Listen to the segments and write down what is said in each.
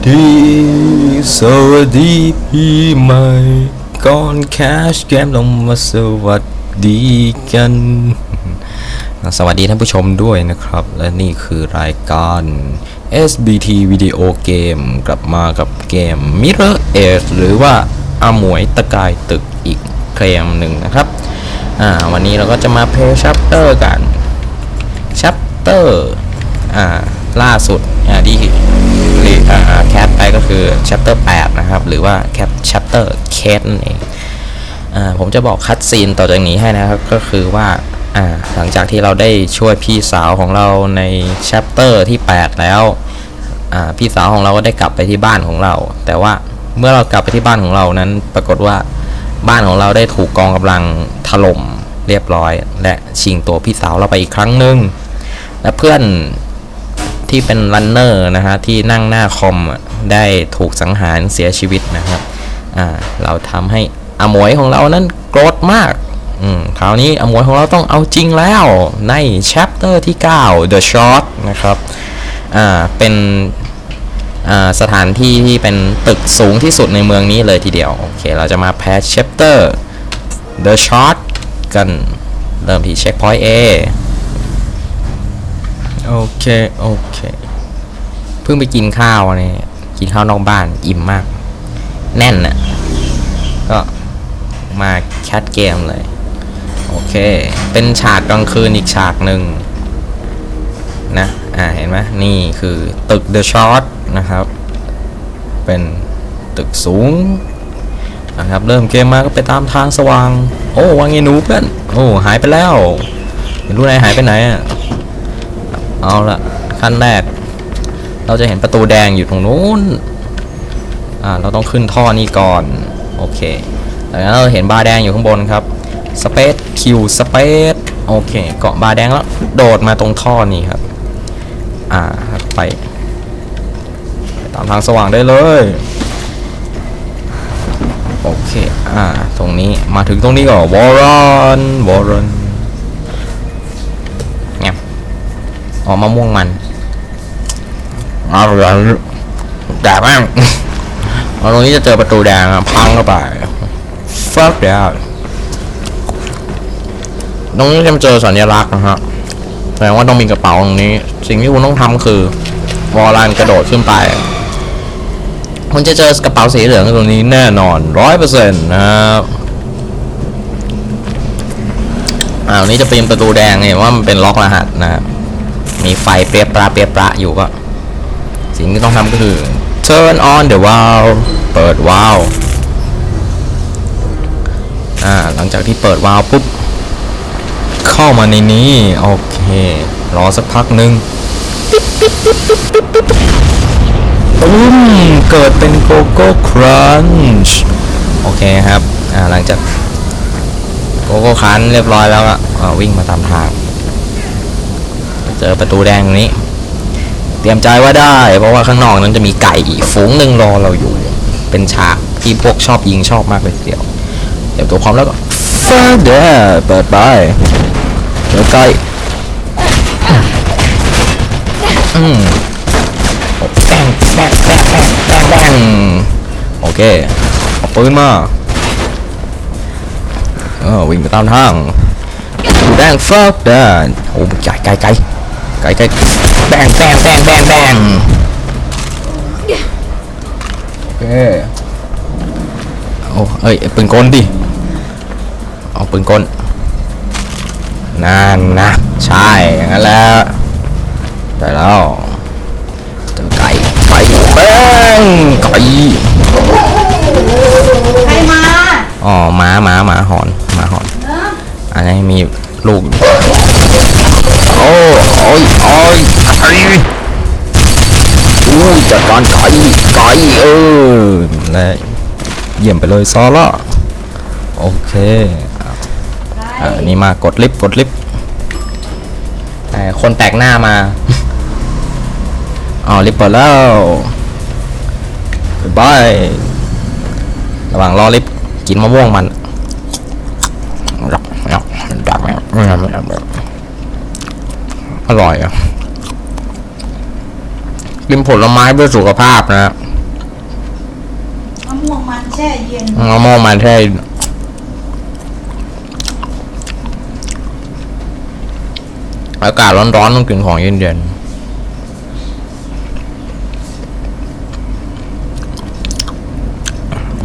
สวัสดีสวัสดีพี่ใหม่ก่อนแคชเกมลงมาสวัสดีกัน สวัสดีท่านผู้ชมด้วยนะครับ และนี่คือรายการ SBT วิดีโอเกมกลับมากับเกม Mirror Edge หรือว่าอาหมวยตะกายตึกอีกเกมหนึ่งนะครับ อ่า วันนี้เราก็จะมาเพลย์ชัปเตอร์กันชัปเตอร์ อ่า ล่าสุดที่แคปไปก็คือ chapter 8 นะครับ หรือว่าแคป chapter เคสนั่นเองอผมจะบอกคัดซีนต่อจากนี้ให้นะครับ ก็คือว่าหลังจากที่เราได้ช่วยพี่สาวของเราใน chapter ที่ 8 แล้วพี่สาวของเราก็ได้กลับไปที่บ้านของเรา แต่ว่าเมื่อเรากลับไปที่บ้านของเรานั้น ปรากฏว่าบ้านของเราได้ถูกกองกำลังถล่มเรียบร้อย และชิงตัวพี่สาวเราไปอีกครั้งหนึ่งและเพื่อน ที่เป็นรันเนอร์นะฮะที่นั่งหน้าคอมได้ถูกสังหารเสียชีวิตนะครับเราทำให้อมวยของเรานั้นโกรธมากคราวนี้อมวยของเราต้องเอาจริงแล้วใน chapter ที่ 9 The Shot นะครับเป็นสถานที่ที่เป็นตึกสูงที่สุดในเมืองนี้เลยทีเดียว โอเค เราจะมาแพช chapter The Shot กันเริ่มที่ checkpoint A โอเค โอเค เพิ่งไปกินข้าวเนี่ยกินข้าวนอกบ้านอิ่มมาก แน่นน่ะ ก็มาแคทเกมเลย โอเค เป็นฉากกลางคืนอีกฉากหนึ่งนะ อ่า เห็นไหมนี่คือตึก The Shot นะครับ เป็นตึกสูงนะครับ เริ่มเกมมาก็ไปตามทางสว่าง โอ้วางไงหนูเพื่อน โอ้ หายไปแล้วไม่รู้นายหายไปไหนอะ เอาละขั้นแรก เราจะเห็นประตูแดงอยู่ตรงนู้นอ่าเราต้องขึ้นท่อนี้ก่อน โอเคแล้วเราเห็นบาร์แดงอยู่ข้างบนครับสเปซคิวสเปซโอเค เกาะบาร์แดงแล้ว โดดมาตรงท่อนี้ครับ อ่าไปตามทางสว่างได้เลย โอเค อ่า ตรงนี้ มาถึงตรงนี้ก่อนวอร์รอนวอร์รอนเงียบ อ๋อมะม่วงมันเอาละแดดแม่งเอาตรงนี้จะเจอประตูแดงอะพังเข้าไป fuck that ตรงนี้จะเจอสัญลักษณ์นะฮะแสดงว่าต้องมีกระเป๋าตรงนี้ สิ่งที่คุณต้องทำคือวอลลันกระโดดขึ้นไป คุณจะเจอกระเป๋าสีเหลืองตรงนี้แน่นอนร้อยเปอร์เซ็นต์นะครับอ่าตรงนี้จะเป็นประตูแดงเห็นว่ามันเป็นล็อกรหัสนะครับ มีไฟเปรียปราเปรียปราอยู่ก็ สิ่งที่ต้องทำก็คือ turn on the valve เปิดวาล์วอ่าหลังจากที่เปิดวาล์วปุ๊บ เข้ามาในนี้ โอเค รอสักพักหนึ่งตุ้มเกิดเป็นโกโก้ครันช์โอเคครับ อ่า หลังจากโกโก้ครันเรียบร้อยแล้วอะอ่าวิ่งมาตามทาง เจอประตูแดงตรงนี้ เตรียมใจว่าได้ เพราะว่าข้างนอกนั้นจะมีไก่อีกฝูงหนึ่งรอเราอยู่ เป็นฉากที่พวกชอบยิงชอบมากเลยเดียวเตรียมตัวพร้อมแล้วก็ฟาเดอเปิดไปเดี๋ยวใกล้อืมโอ้แงแงแงแงแงแงโอเคเอาปืนมาเออวิ่งไปตามทางดูแดงฟาเดอร์โอ้ไกลไกลไกล ไก่ไก่แบงแบงแบงแบงแบงโอเคโอ้เอ้ยปืนกลดิเอาปืนกลนั่นนะใช่อย่างนั้นแหล้วได้แล้วเจอไก่ไก่แบงไก่ใครมาอ๋อหมาหมาหมาหอนหมาหอนเนอะอันนี้มีลูกโอ้ โอ้ยโอ้ยไก่อุ้ยจัดการไก่ไก่เออและเยี่ยมไปเลยซอล่าโอเคอ่านี่มากดลิฟต์กดลิฟต์แต่คนแปลกหน้ามาอ๋อลิฟต์เปิดแล้วบายระหว่างรอลิฟต์กินมะม่วงมัน อร่อยอะกินผลไม้เพื่อสุขภาพนะมะม่วงมันแช่เย็นมะม่วงมันใช่อากาศร้อนๆต้องกินของเย็นๆ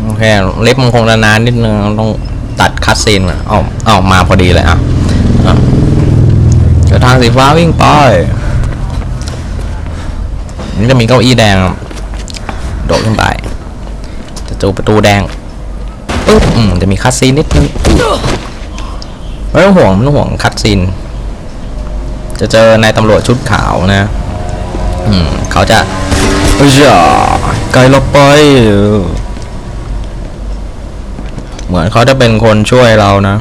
โอเคเล็บมันคงจะนานนิดนึงต้องตัดคัดซีนมาเอาเอามาพอดีเลยอะอะเดี๋ยวทางสีฟ้าวิ่งไปนี่จะมีเก้าอี้แดง โดดขึ้นไป จะเจอประตูแดงปึ๊บอืมจะมีคัดซีนนิดนึงไม่ต้องห่วงไม่ต้องห่วงคัดซีน จะเจอนายตำรวจชุดขาวนะ อืมเขาจะเอ้ยจ้าไกลเราไป เหมือนเขาจะเป็นคนช่วยเรานะ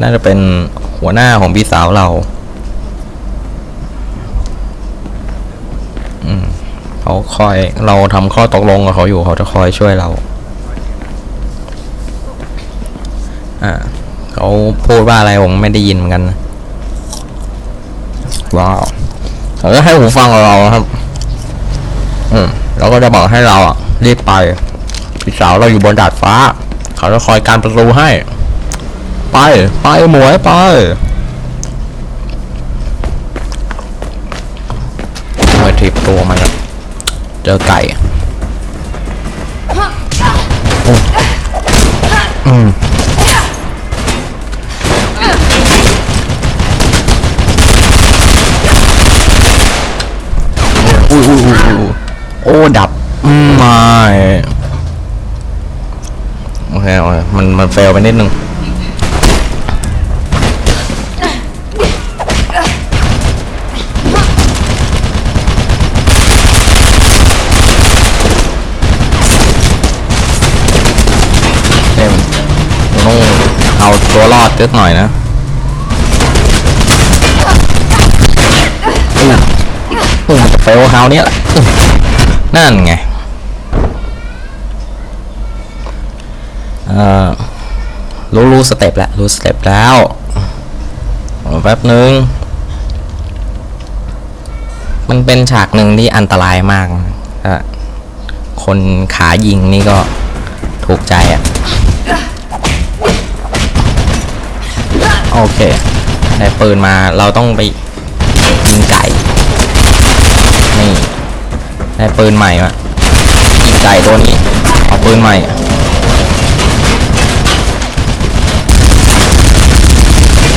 น่าจะเป็น หัวหน้าของพี่สาวเราเขาคอยเราทำข้อตกลงกับเขาอยู่เขาจะคอยช่วยเราอ่าเขาพูดว่าอะไรผมไม่ได้ยินเหมือนกันว้าวเขาจะให้หูฟังเราครับ อืมเราก็จะบอกให้เราอะรีบไปพี่สาวเราอยู่บนดาดฟ้า เขาจะคอยการประตูให้ ไป ไปหมวยไปเมื่อทิปตัวมันเจอไก่โอ้อืมอุ้ยอุ้ยอุ้ยอุ้ยโอ้ ดับไม่โอเคโอเคมัน มันเฟลไปนิดนึง เนี่ยมันต้องเอา ตัวรอดนิดหน่อยนะอู้อู้มันจะเฟลคราเนี้ยนั่นไงเอ่อรู้รู้สเต็ปแล้วรู้สเต็ปแล้วแป๊บนึงมันเป็นฉากหนึ่งที่อันตรายมากนะคนขายิงนี่ก็ถูกใจอะ โอเคได้ปืนมาเราต้องไปยิงไก่ นี่ได้ปืนใหม่มายิงไก่ตัวนี้ เอาปืนใหม่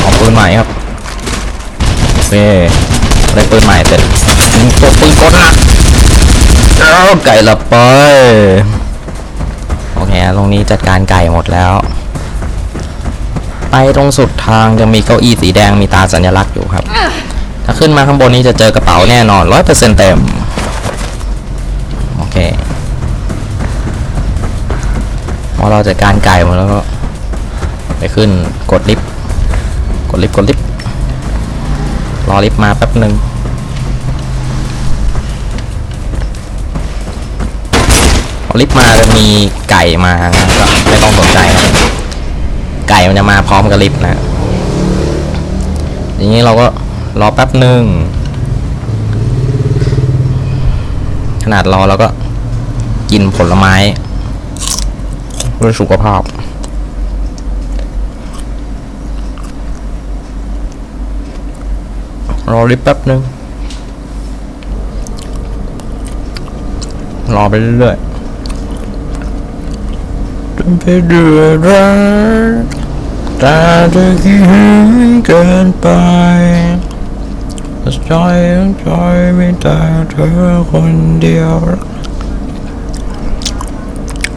เอาปืนใหม่ครับโอเคได้ปืนใหม่เสร็จยิงตัวปืนกดนะแล้วไก่ละไปโอเคตรงนี้จัดการไก่หมดแล้ว ไปตรงสุดทางจะมีเก้าอี้สีแดงมีตาสัญลักษณ์อยู่ครับ ถ้าขึ้นมาข้างบนนี้จะเจอกระเป๋าแน่นอนร้อยเปอร์เซ็นต์เต็ม โอเคพอเราจัดการไก่หมดแล้วก็ ไปขึ้นกดลิฟต์กดลิฟต์กดลิฟต์รอลิฟต์มาแป๊บหนึ่งพอลิฟต์มาจะมีไก่มานะก็ไม่ต้องสนใจครับ ไก่มันจะมาพร้อมกับลิฟต์นะ อย่างนี้เราก็รอแป๊บหนึ่ง ขนาดรอเราก็กินผลไม้เพื่อสุขภาพ รอลิฟต์แป๊บหนึ่งรอไปเรื่อยๆ จนไปเดือดร้อนตาเธอคิดเกินไปใจใจไมีแต่เธอคนเดียว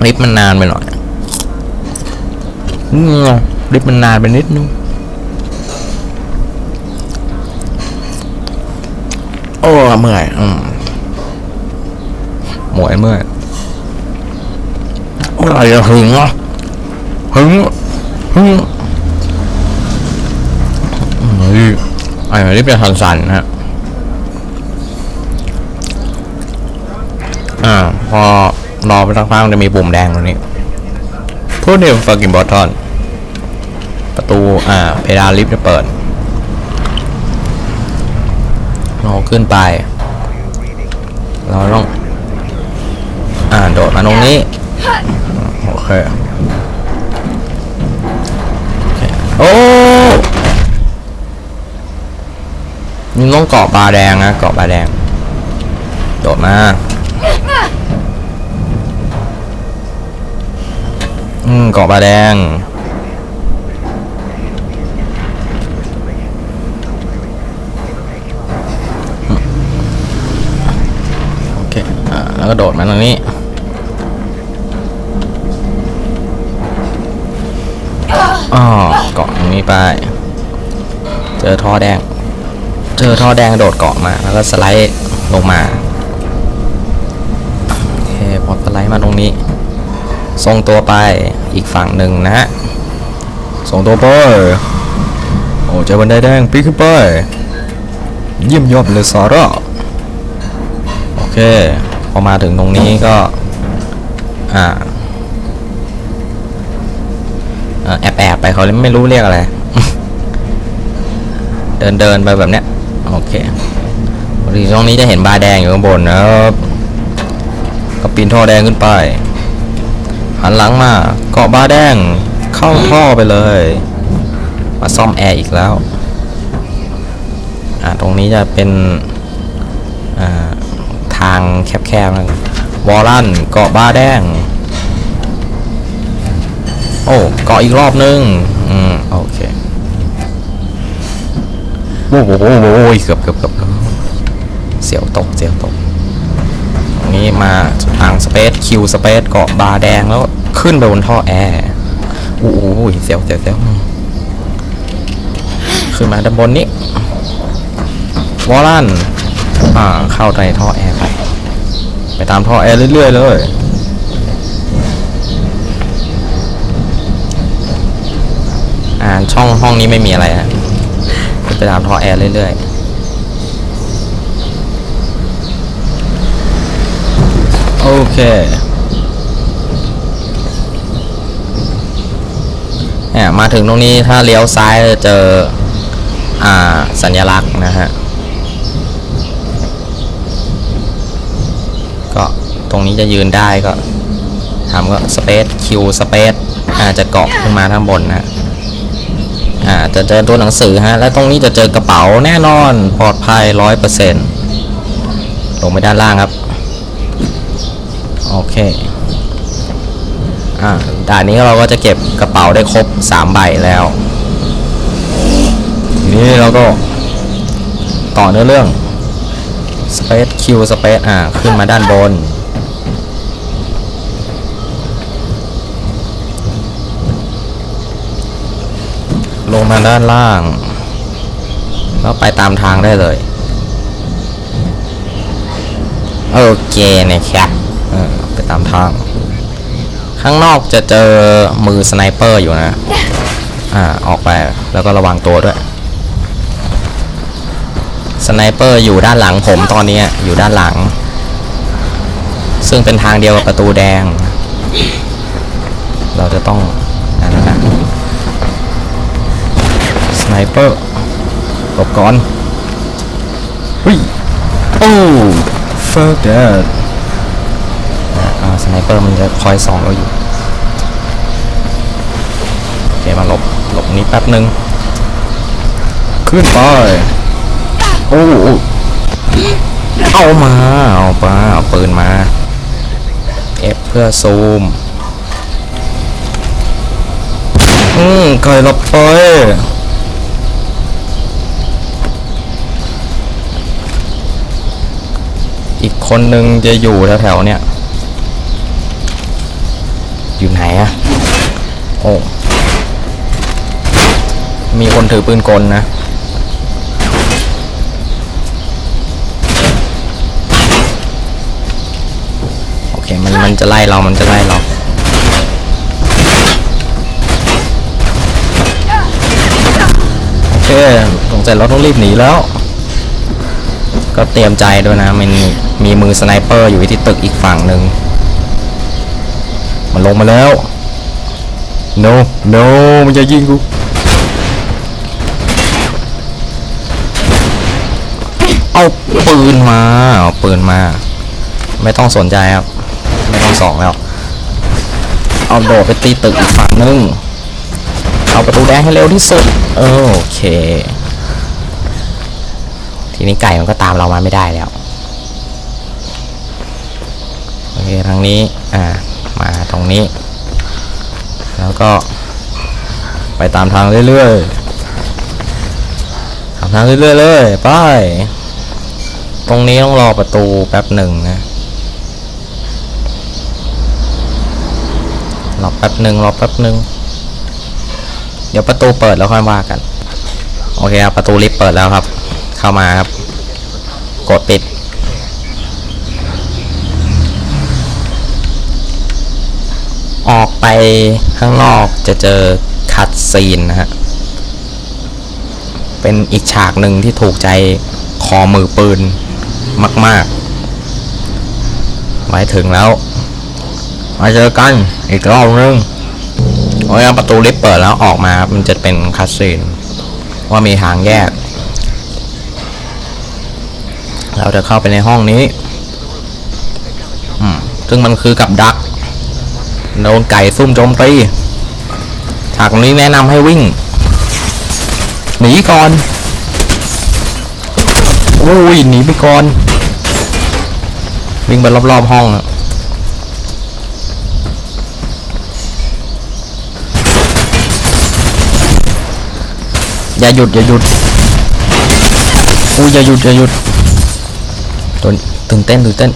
ลิฟมันนานไปหน่อยลิฟมันนานไปนิดนึงโอ้เมื่อยอืมหมวยเมื่อย เมื่อไหร่จะถึงอะถึงถึงเฮ้ยไอ้นี่เป็นสันๆนะฮะอ่า พอรอไปสักพักมันจะมีปุ่มแดงตรงนี้ Put the fucking button ประตู อ่า เพดานลิฟต์จะเปิดเราขึ้นไป เราต้อง อ่า โดดมาตรงนี้ โอเคโอเค โอ้นี่ต้องเกาะบาแดงนะเกาะบาแดง โดดมาอืมเกาะบาแดงโอเค อ่า แล้วก็โดดมาตรงนี้ อ๋อเกาะตรงนี้ไป เจอท่อแดง เจอท่อแดงโดดเกาะมา แล้วก็สไลด์ลงมา โอเค พอสไลด์มาตรงนี้ ทรงตัวไปอีกฝั่งหนึ่งนะฮะทรงตัวไป โอ้เจอบันไดแดงปีขึ้นไป เยี่ยมยอดเลยซาร่าโอเค พอมาถึงตรงนี้ก็ อ่า แอบแอบไปเขาเลยไม่รู้เรียกอะไร เดินเดินไปแบบเนี้ย โอเคพอดีตรงนี้จะเห็นบาร์แดงอยู่ข้างบนนะครับก็ปีนท่อแดงขึ้นไป หันหลังมาเกาะบาร์แดง เข้าท่อไปเลย มาซ่อมแอร์อีกแล้ว อ่าตรงนี้จะเป็นอ่าทางแคบๆนะวอลลันเกาะบาแดง โอ้เกาะอีกรอบนึง อืม โอเคโอ้โหโอ้โหเกือบเกือบเกือบเสียวตก เสียวตกตรงนี้มาทางสเปซคิวสเปซเกาะบาแดงแล้วขึ้นไปบนท่อแอร์โอ้โหเสียวเสียวเสียวขึ้นมาด้านบนนี้วอลลันอ่า เข้าในท่อแอร์ไป ไปตามท่อแอร์เรื่อยๆเลย อ่าช่องห้องนี้ไม่มีอะไรฮะไปตามท่อแอร์เรื่อยๆ โอเคเนี่ยมาถึงตรงนี้ถ้าเลี้ยวซ้ายจะเจอ อ่าสัญลักษณ์นะฮะ ก็ตรงนี้จะยืนได้ก็ทำก็สเปซคิวสเปซอาจจะเกาะขึ้นมาข้างบนนะ อ่าจะเจอตัวหนังสือฮะแล้วตรงนี้จะเจอกระเป๋าแน่นอนปลอดภัยร้อยเปอร์เซ็นต์ลงไปด้านล่างครับ โอเคอ่าด่านนี้เราก็จะเก็บกระเป๋าได้ครบ3ใบแล้วทีนี้เราก็ต่อเนื้อเรื่อง Space Q Space อ่าขึ้นมาด้านบน ลงมาด้านล่าง แล้วไปตามทางได้เลย โอเคนะครับไปตามทาง ข้างนอกจะเจอมือสไนเปอร์อยู่นะ อ่า ออกไปแล้วก็ระวังตัวด้วย สไนเปอร์อยู่ด้านหลังผมตอนนี้อยู่ด้านหลัง ซึ่งเป็นทางเดียวกับประตูแดง เราจะต้องนั่นนะ สไนเปอร์หลบก่อนเฮ้ยโอ้ fuck that อ่าสไนเปอร์มันจะคอยส่องเราอยู่โอเคมาหลบหลบนี้แป๊บนึง ขึ้นไป โอ้เอามา เอาไปเอาปืนมา เอฟเพื่อซูม อืมไก่ละไป อีก คนนึงจะอยู่แถวๆเนี่ย อยู่ไหนอะโอ้มีคนถือปืนกลนะ โอเค มันมันจะไล่เรา มันจะไล่เราโอเคสงสัยเราต้องรีบหนีแล้ว ก็เตรียมใจด้วยนะ มันมีมือสไนเปอร์อยู่ที่ตึกอีกฝั่งหนึ่งมันลงมาแล้ว no no มันจะยิงกูเอาปืนมาเอาปืนมา ไม่ต้องสนใจครับ ไม่ต้องสองแล้ว เอาโดดไปตีตึกอีกฝั่งนึง เอาประตูแดงให้เร็วที่สุด โอเค ทีนี้ไก่มันก็ตามเรามาไม่ได้แล้วโอเคทางนี้อ่ามาตรงนี้ แล้วก็ ไปตามทางเรื่อยๆตามทางเรื่อยๆเลยไปตรงนี้ต้องรอประตูแป๊บหนึ่งนะรอแป๊บหนึ่งรอแป๊บหนึ่งเดี๋ยวประตูเปิดแล้วค่อยว่ากัน โอเคครับประตูลิฟต์เปิดแล้วครับ เข้ามาครับ กดปิด ออกไปข้างนอกจะเจอคัดซีนนะฮะ เป็นอีกฉากหนึ่งที่ถูกใจคอมือปืนมากๆหมายถึงแล้ว มาเจอกันอีกรอบนึงโอ้ยประตูลิฟต์เปิดแล้วออกมาครับมันจะเป็นคัดซีนว่ามีทางแยก เราจะเข้าไปในห้องนี้ ซึ่งมันคือกับดัก โดนไก่ซุ่มโจมตีฉากนี้แนะนำให้วิ่ง หนีก่อน โอ้ย หนีไปก่อน วิ่งไปรอบๆห้องอะอย่าหยุดอย่าหยุดอุ้ยอย่าหยุดอย่าหยุดโด ตื่นเต้นตื่นเต้น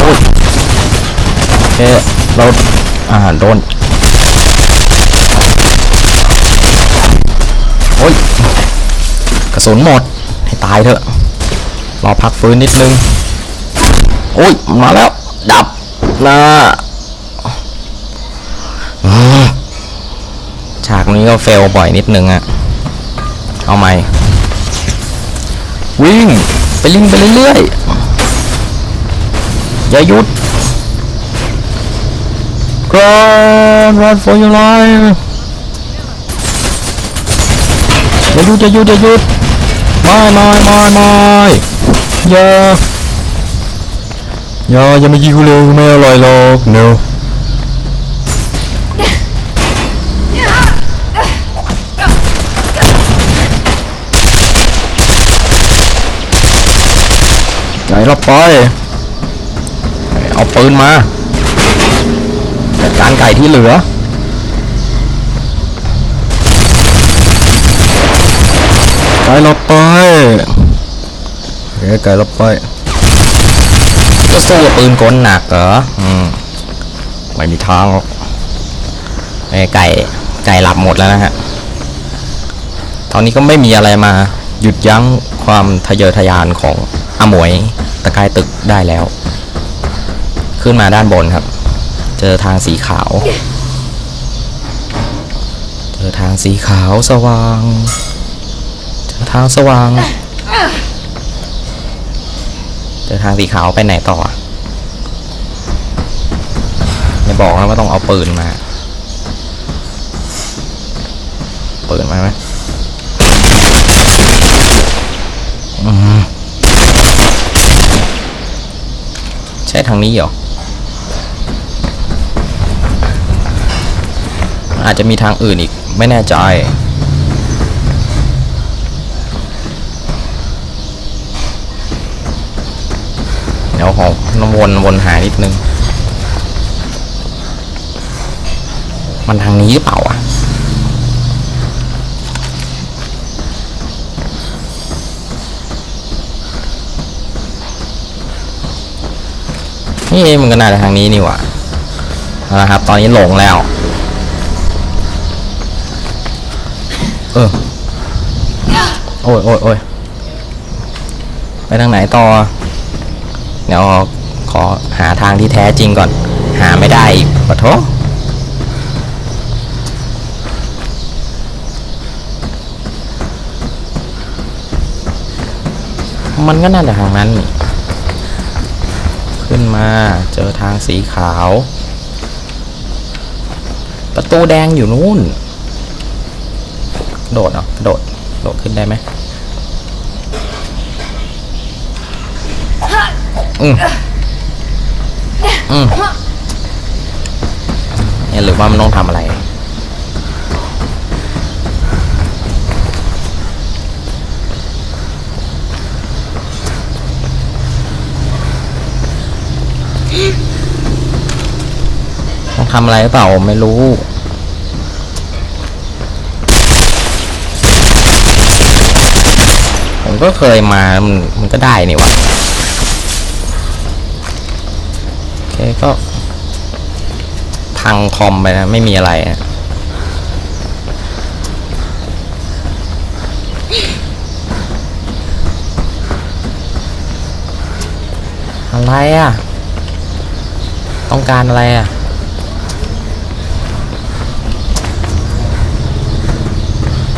โอ้ยโอเคเราอ่าโดนโอ้ยกระสุนหมด ให้ตายเถอะรอพักฟื้นนิดนึง โอ้ย มาแล้ว ดับนะอืม ฉากนี้ก็เฟลบ่อยนิดนึงอะเอาใหม่ วิ่ง ไปลิงไปเรื่อยๆ อย่าหยุด Run run for your life อย่าหยุดอย่าหยุดอย่าหยุดไม่ไม่ไม่ไม่อย่าอย่าอย่ามายิงกูเลยไม่อร่อยหรอก no เราไปเอาปืนมาจัดการไก่ที่เหลือไก่เราไปเฮ้ยไก่เราไปจะสู้กับปืนกลหนักเหรออืมไม่มีทางหรอกไอ้ไก่ไก่หลับหมดแล้วนะฮะตอนนี้ก็ไม่มีอะไรมาหยุดยั้งความทะเยอทะยานของอมวย ตะกายตึกได้แล้ว ขึ้นมาด้านบนครับ เจอทางสีขาว เจอทางสีขาวสว่าง เจอทางสว่าง เจอทางสีขาวไปไหนต่ออะไม่บอกนะว่าต้องเอาปืนมา ปืนมาไหมอืมใช่ทางนี้เหรอ อาจจะมีทางอื่นอีกไม่แน่ใจ เดี๋ยวขอวนวนหานิดนึง มันทางนี้หรือเปล่าอะ นี่มันก็น่าจะทางนี้นี่หว่าเอาละครับ ตอนนี้หลงแล้ว เออ โอ้ยโอ้ยโอ้ยไปทางไหนต่อ เดี๋ยวขอหาทางที่แท้จริงก่อน หาไม่ได้อีกขอโทษมันก็น่าจะทางนั้นนี่ ขึ้นมาเจอทางสีขาว ประตูแดงอยู่นู่น โดดเหรอกระโดดโดดขึ้นได้ไหมอืมอืมเนี่ยหรือว่ามันต้องทำอะไร ต้องทำอะไรหรือเปล่าไม่รู้ผมก็เคยมามันมันก็ได้นี่วะโอเคก็พังคอมไปนะ ไม่มีอะไรอะอะไรอะ ต้องการอะไรอะ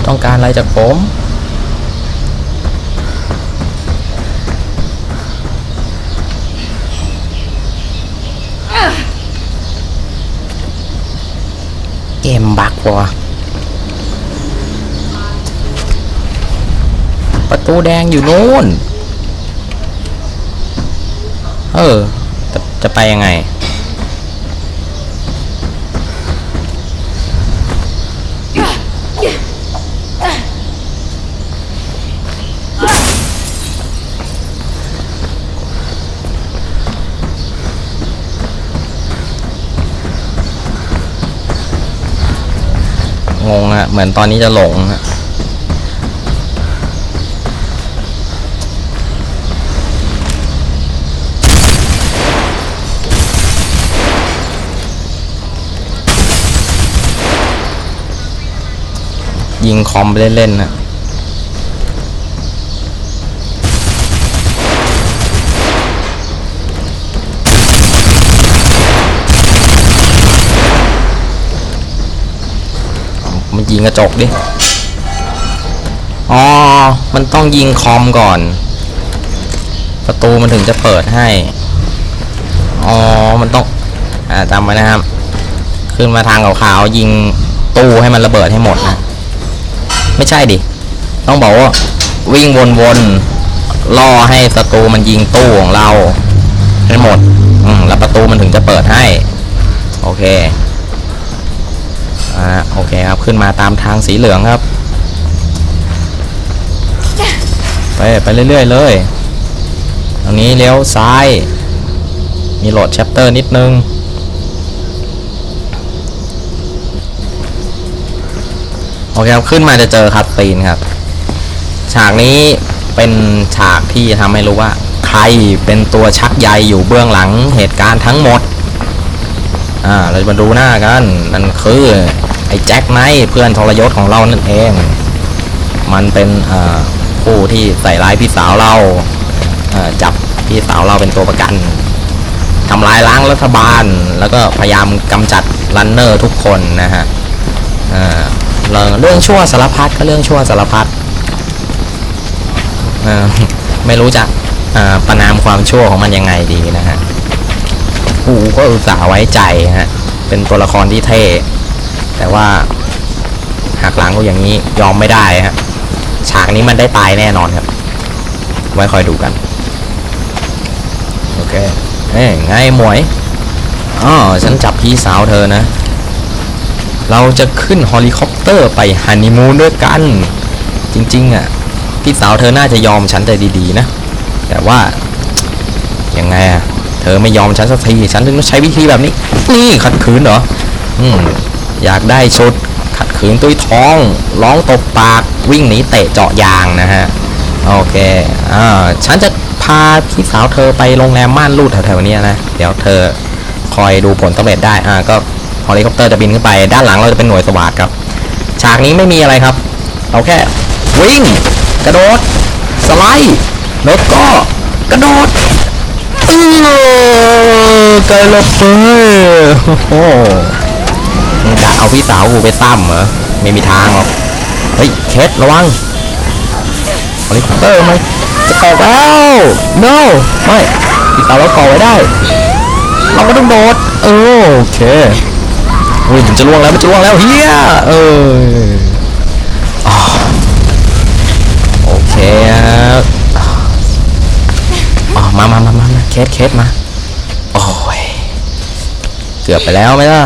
ต้องการอะไรจากผมเกมบักวะประตูแดงอยู่นู้น เออ จะจะไปยังไง เหมือนตอนนี้จะหลงอะยิงคอมไปเล่นๆนะ งกระจกดิ อ๋อ มันต้องยิงคอมก่อน ประตูมันถึงจะเปิดให้ อ๋อ มันต้อง อ่าจำไว้นะครับ ขึ้นมาทางขาวๆยิงตู้ให้มันระเบิดให้หมดนะ ไม่ใช่ดิ ต้องบอกว่า วิ่งวนๆล่อให้ศัตรูมันยิงตู้ของเราให้หมด อืม แล้วประตูมันถึงจะเปิดให้ โอเค อ่าโอเคครับขึ้นมาตามทางสีเหลืองครับไปไปเรื่อยๆเลยตรงนี้เลี้ยวซ้าย มีโหลดแชปเตอร์นิดนึงโอเคครับขึ้นมาจะเจอคัตซีนครับ ฉากนี้เป็นฉากที่ทำให้รู้ว่า ใครเป็นตัวชักใยอยู่เบื้องหลังเหตุการณ์ทั้งหมด อ่าเราจะมาดูหน้ากันนั่นคือไอ้แจ็คไนท์เพื่อนทรยศของเรานั่นเอง มันเป็นอ่าผู้ที่ใส่ร้ายพี่สาวเราจับพี่สาวเราเป็นตัวประกันทำลายล้างรัฐบาล แล้วก็พยายามกำจัดรันเนอร์ทุกคนนะฮะเรื่องเรื่องชั่วสารพัดก็เรื่องชั่วสารพัดไม่รู้จะประนามความชั่วของมันยังไงดีนะฮะ กูก็อุตส่าห์ไว้ใจฮะ เป็นตัวละครที่เท่ แต่ว่าหักหลังกูอย่างนี้ยอมไม่ได้ฮะ ฉากนี้มันได้ตายแน่นอนครับ ไว้คอยดูกัน โอเคเอ้ยไงหมวยอ๋อฉันจับพี่สาวเธอนะ เราจะขึ้นเฮลิคอปเตอร์ไปฮันนีมูนด้วยกัน จริงๆอะ พี่สาวเธอน่าจะยอมฉันแต่ดีๆนะ แต่ว่า ยังไงอะ เธอไม่ยอมฉันสักทีฉันถึงต้องใช้วิธีแบบนี้ นี่ขัดขืนเหรออืมอยากได้ชุดขัดขืนตุ้ยท้อง ร้องตบปากวิ่งหนีเตะเจาะยางนะฮะโอเคอ่าฉันจะพาพี่สาวเธอไปโรงแรมม่านรูดแถวๆนี้นะเดี๋ยวเธอคอยดูผลสำเร็จได้อ่าก็เฮลิคอปเตอร์จะบินขึ้นไปด้านหลังเราจะเป็นหน่วยสวาดครับฉากนี้ไม่มีอะไรครับเอาแค่วิ่ง กระโดด สไลด์แล้วก็กระโดด ไกลละเฟยโอ้โหมึงจะเอาพี่สาวกูไปซ้ำเหรอ ไม่มีทางหรอก เฮ้ยเคสระวังเฮลิคอปเตอร์มันจะตกแล้ว no ไม่พี่สาวเราเกาะไว้ได้ เราก็ต้องโดดเออโอเคเฮ้ยมันจะล่วงแล้วมันจะล่วงแล้วเฮียเออโอ๋อครับ มามามามามาเคสเคสมา โอ้ย เกือบไปแล้วไหมล่ะ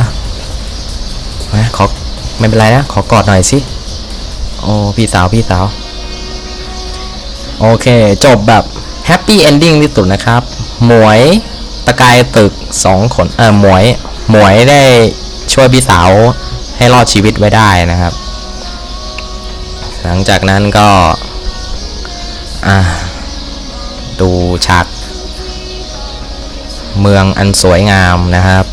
มาขอไม่เป็นไรนะ ขอกอดหน่อยสิ โอ้ พี่สาว พี่สาว โอเค จบแบบแฮปปี้เอนดิ้งที่สุดนะครับ หมวยตะกายตึกสองคน เออหมวย หมวยได้ช่วยพี่สาวให้รอดชีวิตไว้ได้นะครับ หลังจากนั้นก็ อ่า ดูฉาก เมืองอันสวยงามนะครับ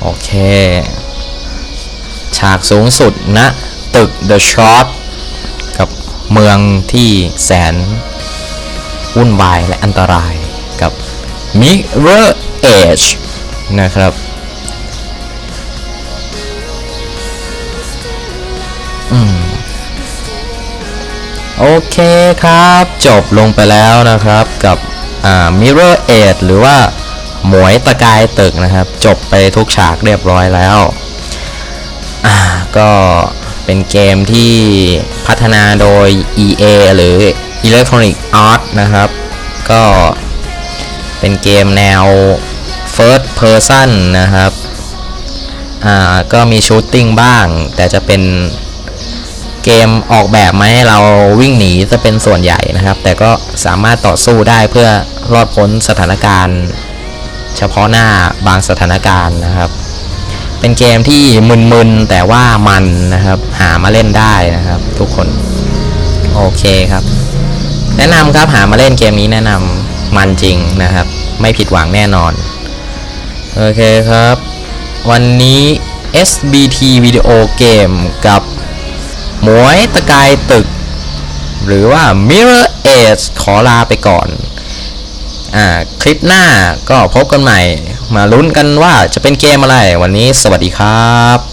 โอเค ฉากสูงสุดณตึก The Shot กับเมืองที่แสน วุ่นวายและอันตรายกับ Mirror Edge นะครับ โอเคครับ จบลงไปแล้วนะครับกับอ่า Mirror Edge หรือว่าหมวยตะกายตึกนะครับ จบไปทุกฉากเรียบร้อยแล้วก็เป็นเกมที่พัฒนาโดย EA หรือ Electronic Arts นะครับ ก็เป็นเกมแนว First Person นะครับ อ่า ก็มีชูตติ้งบ้าง แต่จะเป็น เกมออกแบบมาให้เราวิ่งหนีจะเป็นส่วนใหญ่นะครับ แต่ก็สามารถต่อสู้ได้เพื่อรอดพ้นสถานการณ์ เฉพาะหน้าบางสถานการณ์นะครับ เป็นเกมที่มึนๆแต่ว่ามันนะครับ หามาเล่นได้นะครับ ทุกคนโอเคครับ แนะนำครับหามาเล่นเกมนี้แนะนำมันจริงนะครับ ไม่ผิดหวังแน่นอนโอเคครับ วันนี้ SBT วิดีโอเกมกับ หมวยตะกายตึก หรือว่า Mirror Age ขอลาไปก่อนอ่าคลิปหน้าก็พบกันใหม่ มาลุ้นกันว่าจะเป็นเกมอะไรวันนี้สวัสดีครับ